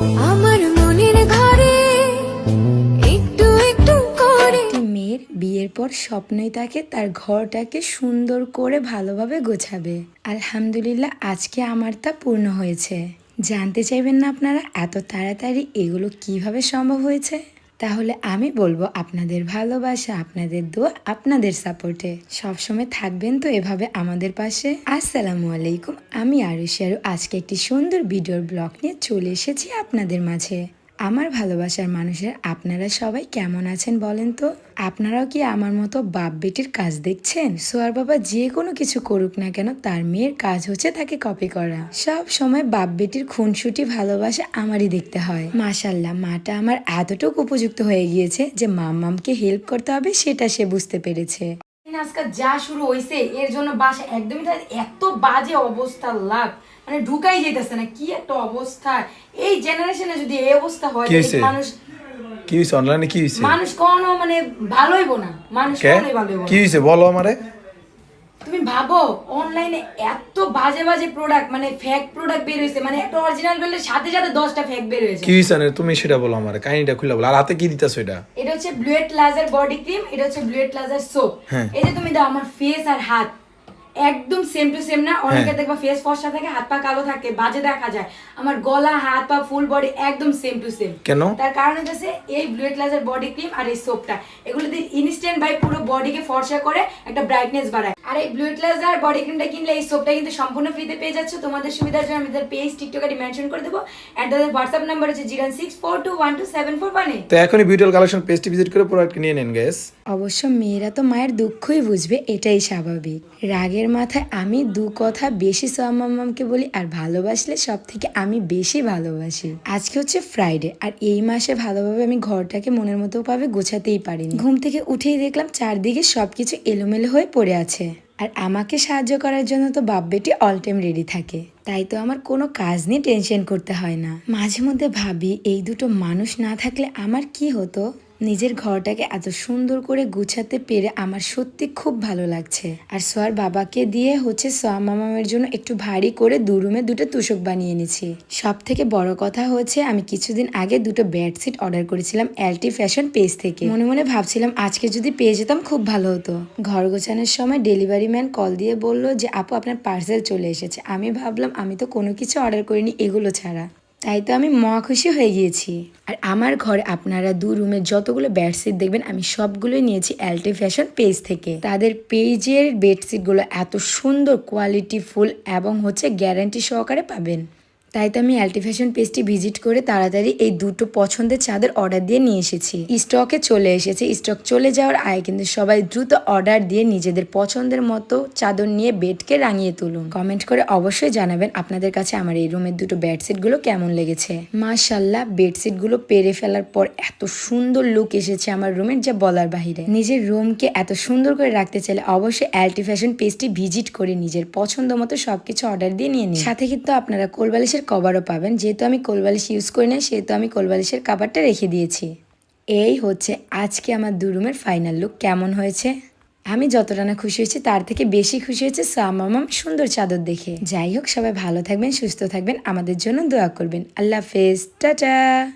আমার মনের ঘরে একটু একটু করে। মেয়ের বিয়ের পর স্বপ্নই তাকে তার ঘরটাকে সুন্দর করে ভালোভাবে গোছাবে। আলহামদুলিল্লাহ, আজকে আমার তা পূর্ণ হয়েছে। জানতে চাইবেন না আপনারা এত তাড়াতাড়ি এগুলো কীভাবে সম্ভব হয়েছে? তাহলে আমি বলব আপনাদের ভালোবাসা, আপনাদের দোয়া, আপনাদের সাপোর্টে সবসময় থাকবেন তো এভাবে আমাদের পাশে। আসসালামু আলাইকুম। আমি আরুষি আরু। আজকে একটি সুন্দর ভিডিওর ব্লগ নিয়ে চলে এসেছি আপনাদের মাঝে। আমার ভালোবাসার মানুষের আপনারা সবাই কেমন আছেন বলেন তো? আপনারাও কি আমার মতো বাপ বেটির কাজ দেখছেন? সোয়ার বাবা যে কোনো কিছু করুক না কেন তার মেয়ের কাজ হচ্ছে তাকে কপি করা। সব সময় বাপ বেটির খুনসুটি ভালোবাসা আমারই দেখতে হয়। মাশাল্লাহ, মাটা আমার এতটুকু উপযুক্ত হয়ে গিয়েছে যে মাম্মামকে হেল্প করতে হবে সেটা সে বুঝতে পেরেছে। আজকাল যা শুরু হয়েছে এর জন্য বাসা একদমই এত বাজে অবস্থা লাভ। মানে ঢুকাই যেতেছে না কি একটা অবস্থা। এই জেনারেশনে যদি এই অবস্থা হয় মানুষ কি হয়েছে অনলাইনে কি হয়েছে মানুষ কোনো মানে ভালোইব না। মানুষ কোনোই ভালোইব না। কি হয়েছে বলো আমারে। তুমি ভাবো অনলাইনে এত বাজে বাজে প্রোডাক্ট মানে ফেক প্রোডাক্ট বের হয়েছে মানে একটা অরিজিনাল বেরলে সাথে সাথে দশটা ফেক বের হয়েছে কি হয়েছে না তুমি সেটা বলো আমারে কাহিনীটা খুলে বলো। আর হাতে কি দিতেছো এটা? এটা হচ্ছে ব্লুয়েট লাজার বডি ক্রিম এটা হচ্ছে ব্লুয়েট লাজার সোপ। এই যে তুমি দাও আমার ফেস আর হাত। একদম সেম টু সেম না। অনেকে হ্যাঁ। দেখবা ফেস ফর্সা থাকে হাত পা কালো থাকে বাজে দেখা যায়। আমার গলা হাত পা ফুল বডি একদম সেম টু সেম কেন? তার কারণ হচ্ছে এই ব্লুয়েট লাজার বডি ক্রিম আর এই সোপটা এগুলো দিয়ে ইনস্ট্যান্ট বাই পুরো বডিকে ফর্সা করে একটা ব্রাইটনেস বাড়ায়। আর এই ব্লুয়েট লাজার বডি ক্রিমটা কিনলে এই সোপটা কিন্তু সম্পূর্ণ ফ্রিতে পেয়ে যাচ্ছে। তোমাদের সুবিধার জন্য আমি তাদের পেজ টিকটক আইডি মেনশন করে দেবো। অ্যান্ড তাদের হোয়াটসঅ্যাপ নাম্বার হচ্ছে zero six four two one two seven four one তো এখনই ভিডিও কালেকশন পেজটি ভিজিট করে প্রোডাক্ট নিয়ে নেন গ্যাস অবশ্য মেয়েরা তো মায়ের দুঃখই বুঝবে, এটাই স্বাভাবিক। রাগের মাথায় আমি দু কথা বেশি সোয়ামাম্মামকে বলি আর ভালোবাসলে সব থেকে আমি বেশি ভালোবাসি। আজকে হচ্ছে ফ্রাইডে আর এই মাসে ভালোভাবে আমি ঘরটাকে মনের মতো ভাবে গোছাতেই পারিনি। ঘুম থেকে উঠেই দেখলাম চারদিকে সবকিছু এলোমেলো হয়ে পড়ে আছে। আর আমাকে সাহায্য করার জন্য তো বাপ বেটি অল টাইম রেডি থাকে। তাই তো আমার কোনো কাজ নিয়ে টেনশন করতে হয় না। মাঝে মধ্যে ভাবি, এই দুটো মানুষ না থাকলে আমার কি হতো? নিজের ঘরটাকে এত সুন্দর করে গুছাতে পেরে আমার সত্যি খুব ভালো লাগছে। আর সোয়ার বাবাকে দিয়ে হচ্ছে সোয়া মামামের জন্য একটু ভারী করে দু রুমে দুটো তুষক বানিয়ে নিয়েছি সব থেকে বড় কথা হচ্ছে আমি কিছুদিন আগে দুটো বেডশিট অর্ডার করেছিলাম এলটি ফ্যাশন পেজ থেকে। মনে মনে ভাবছিলাম আজকে যদি পেয়ে যেতাম খুব ভালো হতো। ঘর গোছানোর সময় ডেলিভারি ম্যান কল দিয়ে বলল যে, আপু, আপনার পার্সেল চলে এসেছে। আমি ভাবলাম, আমি তো কোনো কিছু অর্ডার করিনি, এগুলো ছাড়া। তাই তো আমি মহা খুশি হয়ে গিয়েছি। আর আমার ঘরে আপনারা দু রুমের যতগুলো বেডশিট দেখবেন, আমি সবগুলোই নিয়েছি এলটি ফ্যাশন পেজ থেকে। তাদের পেজের বেডশিটগুলো এত সুন্দর কোয়ালিটি ফুল এবং হচ্ছে গ্যারান্টি সহকারে পাবেন। তাই তো আমি অ্যাল্টি ফ্যাশন পেজটি ভিজিট করে তাড়াতাড়ি এই দুটো পছন্দের চাদর অর্ডার দিয়ে নিয়ে এসেছি। স্টকে চলে এসেছে। স্টক চলে যাওয়ার আগে কিন্তু সবাই দ্রুত অর্ডার দিয়ে নিজেদের পছন্দের মতো চাদর নিয়ে বেডকে রাঙিয়ে তুলুন। কমেন্ট করে অবশ্যই জানাবেন আপনাদের কাছে আমার এই রুমের দুটো বেডশিটগুলো কেমন লেগেছে। মাশাল্লাহ বেডশিটগুলো পেরে ফেলার পর এত সুন্দর লুক এসেছে আমার রুমের যা বলার বাহিরে। নিজের রুমকে এত সুন্দর করে রাখতে চাইলে অবশ্যই অ্যাল্টি ফ্যাশন পেজটি ভিজিট করে নিজের পছন্দ মতো সবকিছু অর্ডার দিয়ে নিয়ে নিন। সাথে কিন্তু আপনারা কোলবালিশের কভারও পাবেন। যেহেতু আমি কোলবালিশ ইউজ করি না সেহেতু আমি কোলবালিশের কাভারটা রেখে দিয়েছি। এই হচ্ছে আজকে আমার দু রুমের ফাইনাল লুক কেমন হয়েছে? আমি যতটা না খুশি হয়েছি, তার থেকে বেশি খুশি হয়েছে সামামাম সুন্দর চাদর দেখে। যাই হোক, সবাই ভালো থাকবেন, সুস্থ থাকবেন। আমাদের জন্য দোয়া করবেন। আল্লাহ হাফেজ। টাটা!